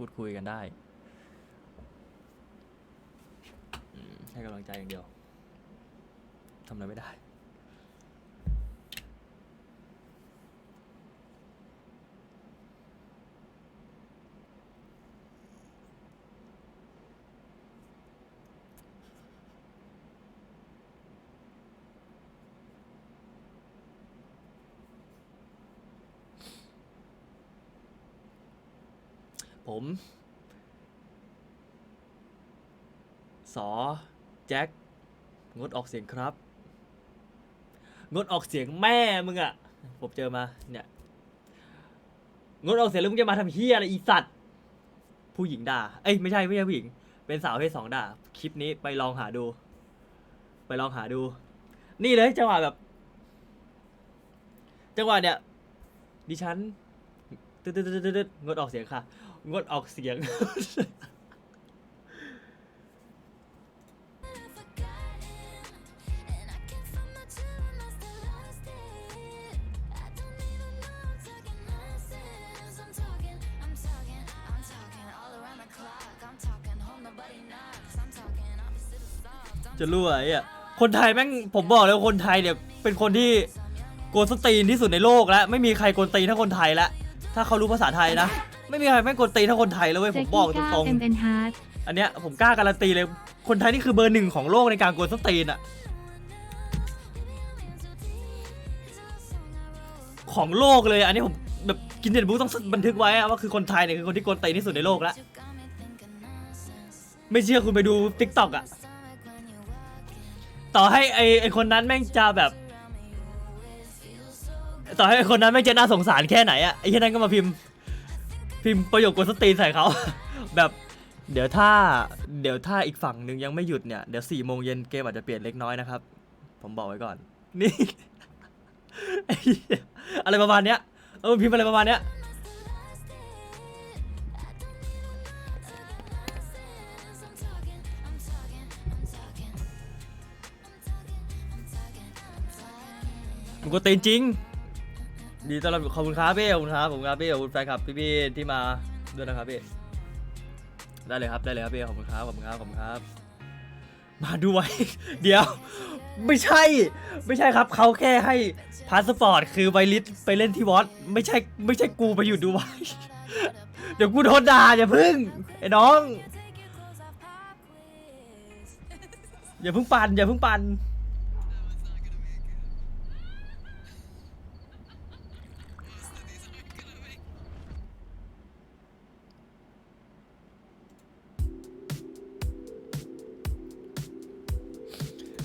พูดคุยกันได้ให้กำลังใจอย่างเดียวทำอะไรไม่ได้ ผมสอแจ็คงดออกเสียงครับ งดออกเสียงแม่มึงอะผมเจอมาเนี่ยงดออกเสียงแล้วมึงจะมาทำเฮียอะไรอีสัตว์ผู้หญิงด่าเอ้ยไม่ใช่ไม่ใช่ผู้หญิง เป็นสาวเพศสองด่าคลิปนี้ไปลองหาดู ไปลองหาดู นี่เลยจังหวะแบบ จังหวะเนี่ยดิฉันตึ๊ดดดดดงดออกเสียงค่ะ งดออกเสียง จะรู้ไอ้อะคนไทยแม่งผมบอกเลยว่าคนไทยเนี่ยเป็นคนที่โกนสนตีนที่สุดในโลกแล้วไม่มีใครโกนตีนเท่าคนไทยแล้วถ้าเขารู้ภาษาไทยนะ ไม่มีใครแม่งโกนตีนเท่าคนไทยแล้วเว้ยผมบอกตรงเอ็มเอ็นฮาร์ดๆอันเนี้ยผมกล้าการันตีเลย คนไทยนี่คือเบอร์หนึ่งของโลกในการโกนสนตีนอะของโลกเลย อันนี้ผมแบบกินเด็ดบุ๊กต้องบันทึกไว้อะว่าคือคนไทยเนี่ยคือคนที่โกนตีนที่สุดในโลกแล้วไม่เชื่อคุณไปดูติ๊กต็อกอะต่อให้ไอไอคนนั้นแม่งจะแบบ ต่อให้ไอคนนั้นแม่งจะน่าสงสารแค่ไหนอะไอแค่นั้นก็มาพิมพ์ พิมพ์ประโยคกวนสตรีนใส่เขา แบบเดี๋ยวถ้าเดี๋ยวถ้าอีกฝั่งหนึ่งยังไม่หยุดเนี่ยเดี๋ยวสี่โมงเย็นเกมอาจจะเปลี่ยนเล็กน้อยนะครับ ผมบอกไว้ก่อน นี่ อะไรประมาณเนี้ยเออพิมพ์อะไรประมาณเนี้ยก็เต้นจริง ดีต้อนรับขอบคุณครับพี่ขอบคุณครับขอบคุณครับพี่ขอบคุณแฟนคลับพี่ๆที่มาด้วยนะครับพี่ได้เลยครับได้เลยครับพี่ขอบคุณครับขอบคุณครับขอบคุณครับ มาดูไว้เดี๋ยว ไม่ใช่ ไม่ใช่ครับเขาแค่ให้พาสปอร์ตคือไวลิสไปเล่นที่วอตไม่ใช่ไม่ใช่กูไปอยู่ดูไวเดี๋ยวกูโดนด่าอย่าพึ่งไอ้น้อง อย่าพึ่งปั่นอย่าพึ่งปั่น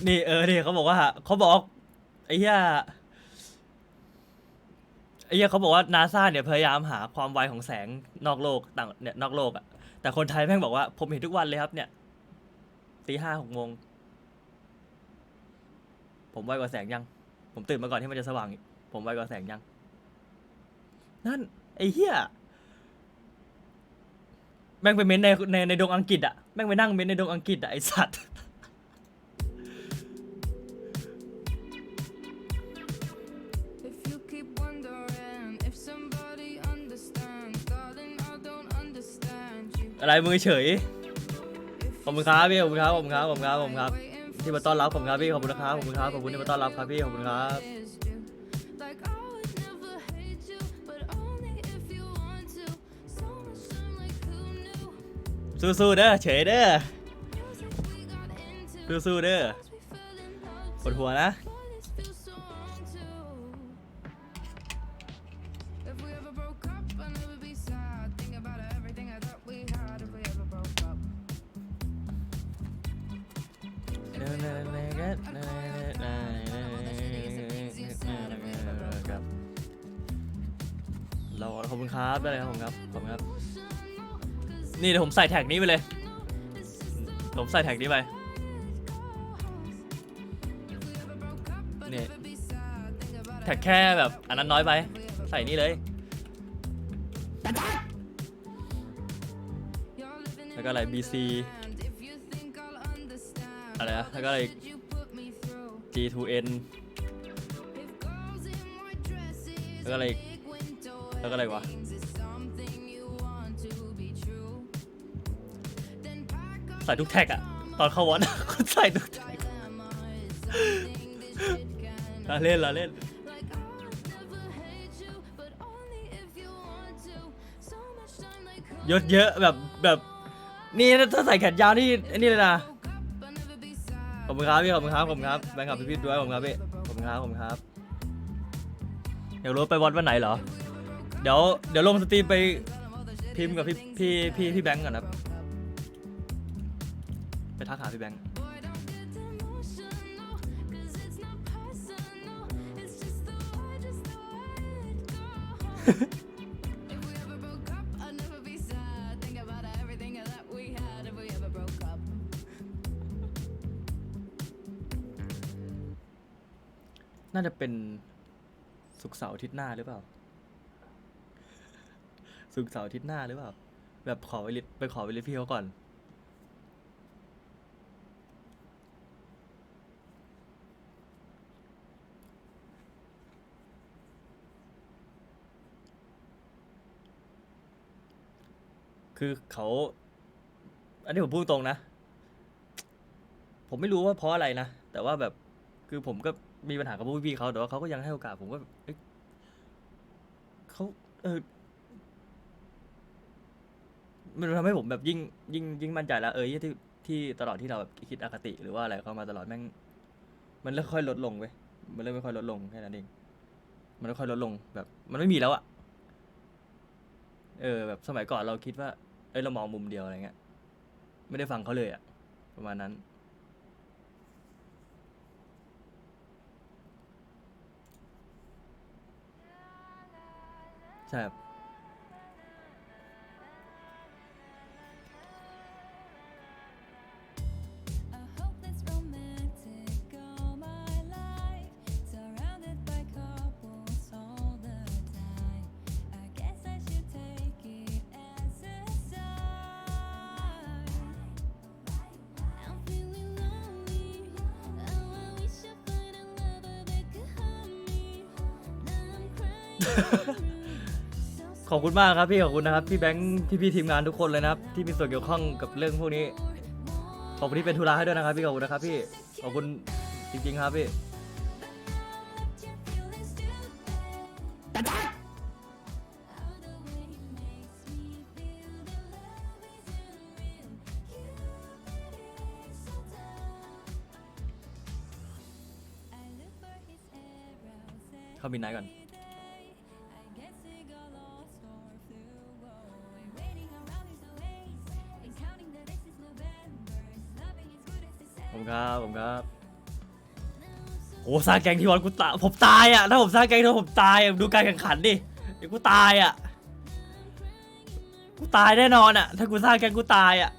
นี่เออเนี่เขาบอกว่าเขาบอกไอ้เหี้ยไอ้เหี้ยเขาบอกว่านาซาเนี่ยพยายามหาความไวของแสงนอกโลกต่างเนี่ยนอกโลกอะแต่คนไทยแม่งบอกว่าผมเห็นทุกวันเลยครับ เนี่ยตีห้าหกโมงผมไวกว่าแสงยัง ผมตื่นมาก่อนที่มันจะสว่างอีกผมไวกว่าแสงยัง นั่น ไอ้เหี้ยแม่งไปเม้นในในในดงอังกฤษอะแม่งไปนั่งเม้นในดงอังกฤษอะไอสัตว์ อะไรมือเฉยขอบคุณครับพี่ขอบคุณครับขอบคุณครับขอบคุณครับขอบคุณครับ ที่มาต้อนรับผมครับพี่ขอบคุณนะครับขอบคุณครับขอบคุณที่มาต้อนรับครับพี่ขอบคุณครับสู้ๆเด้อเฉยเด้อสู้ๆเด้อปวดหัวนะ เราขอบคุณครับได้เลยครับผมครับขอบคุณครับ นี่เดี๋ยวผมใส่แท็กนี้ไปเลย ผมใส่แท็กนี้ไปนี่แท็กแค่แบบอันนั้นน้อยไป ใส่นี่เลย แล้วก็อะไร BC อะไรนะแล้วก็อะไร G2N แล้วก็อะไรอีก แล้วก็อะไรวะใส่ทุกแท็กอะตอนเข้าวอตคนใส่ทุกแท็กละเล่นละเล่น Like I would never hate you, but only if you want to. So much time like who ยศเยอะแบบแบบนี่ถ้าใส่แขนยาวนี่ไอ้นี่เลยนะ broke up, I'll never be sad. ขอบคุณครับพี่ขอบคุณครับขอบคุณครับแบงค์ขับพี่พี่ด้วยขอบคุณครับพี่ขอบคุณครับขอบคุณครับอยากรู้ว่าไปวัดวันไหนเหรอ เดี๋ยวเดี๋ยวลงสตรีมไปพิมพ์กับพี่พี่พี่พี่แบงค์ก่อนครับ ไปทักหาพี่แบงค์ Boy, don't get emotional, 'cause it's not personal. It's just the way, just the way it goes. if we ever broke up, I'd never be sad. Think about everything that we had if we ever broke up. น่าจะเป็นสุกร์เสาร์อาทิตย์หน้าหรือเปล่า สุกร์เสาร์อาทิตย์หน้าหรือเปล่า แบบขอไปลิไปขอไปลิพี่เขาก่อน คือเขา อันนี้ผมพูดตรงนะ ผมไม่รู้ว่าเพราะอะไรนะ แต่ว่าแบบ คือผมก็มีปัญหากับพวกพี่เขา แต่ว่าเขาก็ยังให้โอกาสผมก็แบบเอ้ยเขาเออ มันทำให้ผมแบบยิ่งยิ่งยิ่งมั่นใจแล้วเออที่ที่ตลอดที่เราแบบคิดอคติหรือว่าอะไรเข้ามาตลอดแม่ง มันเริ่มค่อยลดลงเว้ยมันเริ่มไม่ค่อยลดลงแค่นั้นเองมันค่อยลดลงแบบ มันไม่มีแล้วอะเออ แบบสมัยก่อนเราคิดว่า เอ้ยเรามองมุมเดียวอะไรเงี้ยไม่ได้ฟังเขาเลยอะประมาณนั้น ใช่ครับ ขอบคุณมากครับพี่ขอบคุณนะครับพี่แบงค์พี่พี่ๆทีมงานทุกคนเลยนะครับ ที่มีส่วนเกี่ยวข้องกับเรื่องพวกนี้ ขอบคุณที่เป็นธุระให้ด้วยนะครับ พี่ขอบคุณนะครับพี่ขอบคุณจริง ๆ ครับพี่เข้าบินไหนก่อน สร้างแกงที่วันกูตายผมตายอะถ้าผมสร้างแกงที่วันผมตายอะดูการแข่งขันดิเดี๋ยวกูตายอะกูตายแน่นอนอะ ถ้ากูสร้างแกงกูตายอะ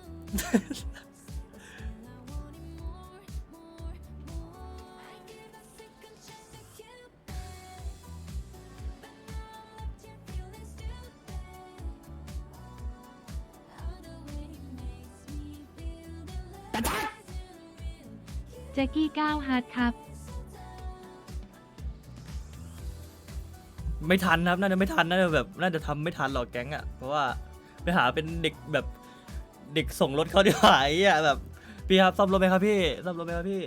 แจ็กกี้ก้าวฮาร์ดครับ ไม่ทันครับน่าจะไม่ทันน่าจะแบบน่าจะทำไม่ทันหรอกแก๊งอะเพราะว่าไปหาเป็นเด็กแบบเด็กส่งรถเขาดีกว่าไอ้อะแบบพี่ครับซ่อมรถไหมครับพี่ซ่อมรถไหมครับพี่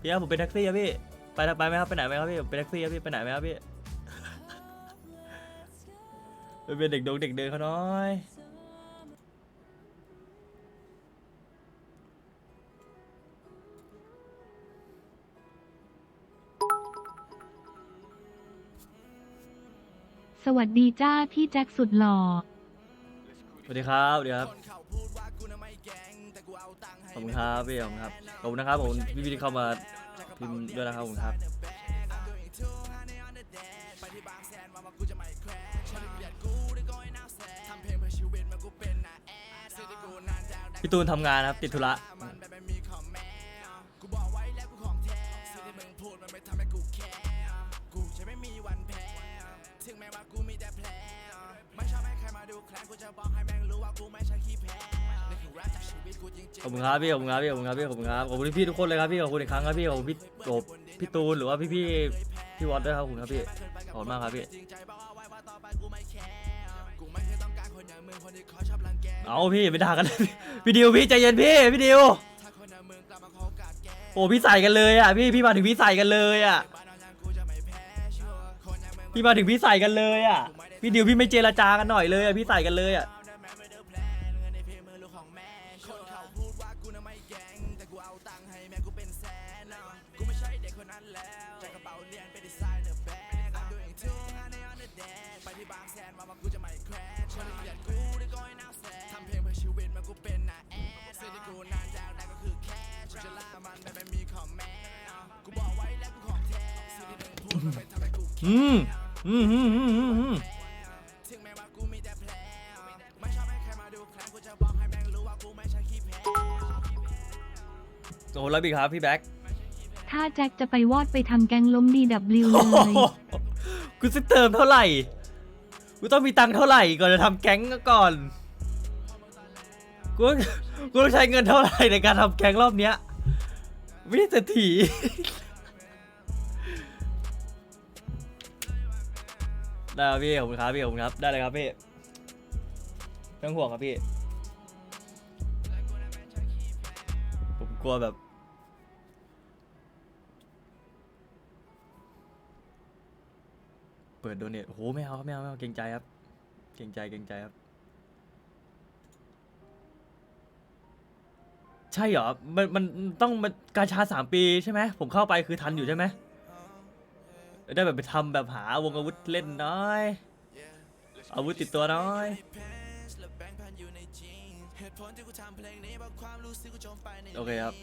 พี่ครับผมเป็นแท็กซี่ครับพี่ไปไปไหมครับไปไหนไหมครับพี่ผมเป็นแท็กซี่ครับพี่ไปไหนไหมครับพี่ไปเป็นเด็กดงเด็กเดินเขาน้อย สวัสดีจ้าพี่แจ็คสุดหล่อ สวัสดีครับสวัสดีครับ ขอบคุณครับพี่ขอบคุณครับ ขอบคุณนะครับผมพี่พี่ที่เข้ามาพิมพ์ด้วยนะครับขอบคุณครับ พี่ตูนทำงานครับ ติดธุระ ขอบคุณครับพี่ขอบคุณครับพี่ขอบคุณครับพี่ขอบคุณครับขอบคุณพี่ๆทุกคนเลยครับพี่ขอบคุณอีกครั้งครับพี่ขอบคุณพี่โอบพี่ตูนหรือว่าพี่พี่ๆพี่วอตด้วยครับขอบคุณครับพี่ขอบคุณมากครับพี่เอาพี่ไปด่ากันเลยพี่ดิวพี่ใจเย็นพี่พี่ดิวโอ้พี่ใส่กันเลยอะพี่พี่มาถึงพี่ใส่กันเลยอะ พี่มาถึงพี่ใส่กันเลยอะ พี่ดิวพี่ไม่เจรจากันหน่อยเลยอะพี่ใส่กันเลยอะ อืมอืมอืมอืมอืมอืมโอ้โหแล้วบีครับพี่แบ็คถ้าแจ็คจะไปวอดไปทำแกงล้ม DW เลโอ้ยโหกูจะเติมเท่าไหร่ กูต้องมีตังค์เท่าไหร่ก่อนจะทำแก๊งก่อน กูกูต้องใช้เงินเท่าไหร่ในการทำแก๊งรอบเนี้ยไม่ได้เศรษฐี ได้ครับพี่ขอบคุณครับพี่ขอบคุณครับได้เลยครับพี่ไม่ต้องห่วงครับพี่ ผมกลัวแบบ เปิดโดเนทโอ้โหไม่เอาครับไม่เอาไม่เอาเกรงใจครับ เกรงใจเกรงใจครับ ใช่เหรอ มันมันต้องมันกาชาสามปีใช่ไหมผมเข้าไปคือทันอยู่ใช่ไหม ได้แบบไปทำแบบหาวงอาวุธเล่นน้อย อาวุธติดตัวน้อย โอเคครับ